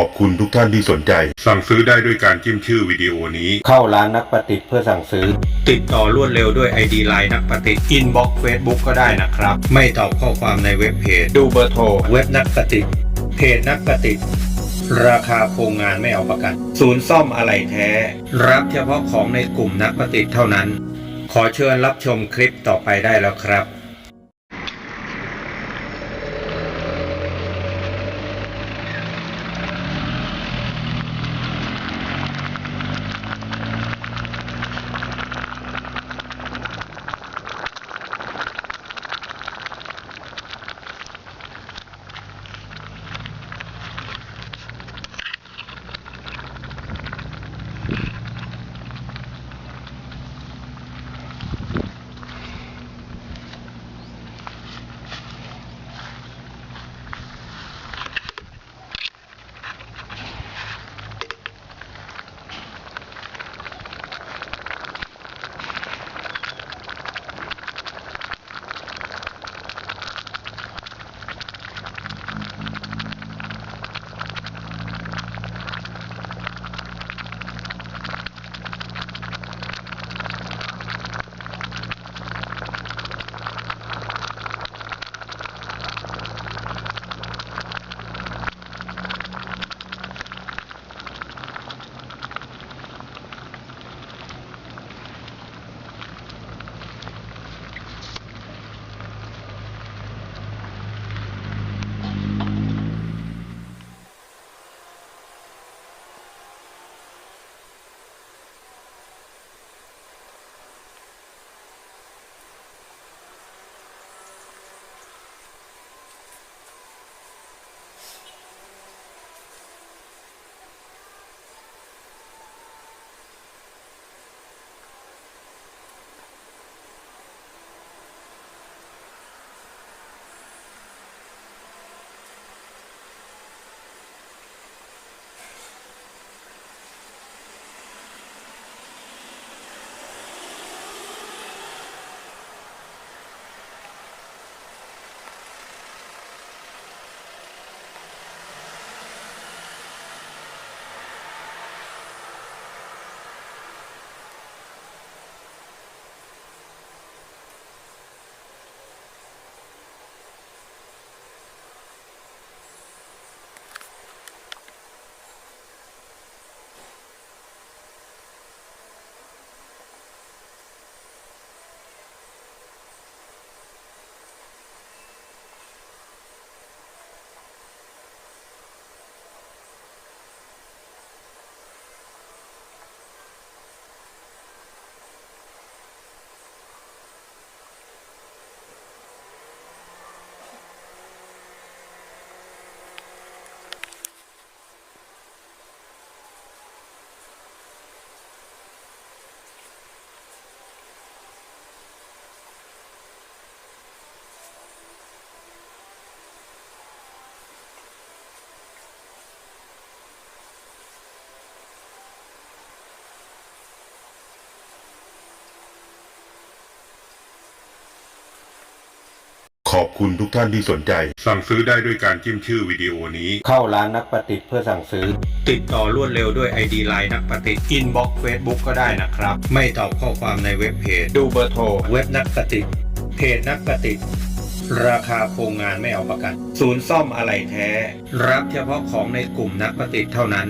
อบคุณทุกท่านที่สนใจ สั่งซื้อได้ด้วยการจิ้มชื่อวิดีโอนี้ เข้าร้านนักประดิษฐ์เพื่อสั่งซื้อ ติดต่อรวดเร็วด้วย ID ไลน์นักประดิษฐ์อินบ็อกซ์เฟซบุ๊กก็ได้นะครับ ไม่ตอบข้อความในเว็บเพจ ดูเบอร์โทร เว็บนักประดิษฐ์เพจนักประดิษฐ์ราคาโครงงานไม่เอาประกัน ศูนย์ซ่อมอะไหล่แท้ รับเฉพาะของในกลุ่มนักประดิษฐ์เท่านั้น ขอเชิญรับชมคลิปต่อไปได้แล้วครับ ขอบคุณทุกท่านที่สนใจ สั่งซื้อได้ด้วยการจิ้มชื่อวิดีโอนี้ เข้าร้านนักประดิษฐ์เพื่อสั่งซื้อ ติดต่อรวดเร็วด้วย ID ไลน์นักประดิษฐ์อินบ็อกซ์เฟซบุ๊กก็ได้นะครับ ไม่ตอบข้อความในเว็บเพจ ดูเบอร์โทร เว็บนักประดิษฐ์เพจนักประดิษฐ์ราคาโครงงานไม่เอาประกัน ศูนย์ซ่อมอะไหล่แท้ รับเฉพาะของในกลุ่มนักประดิษฐ์เท่านั้น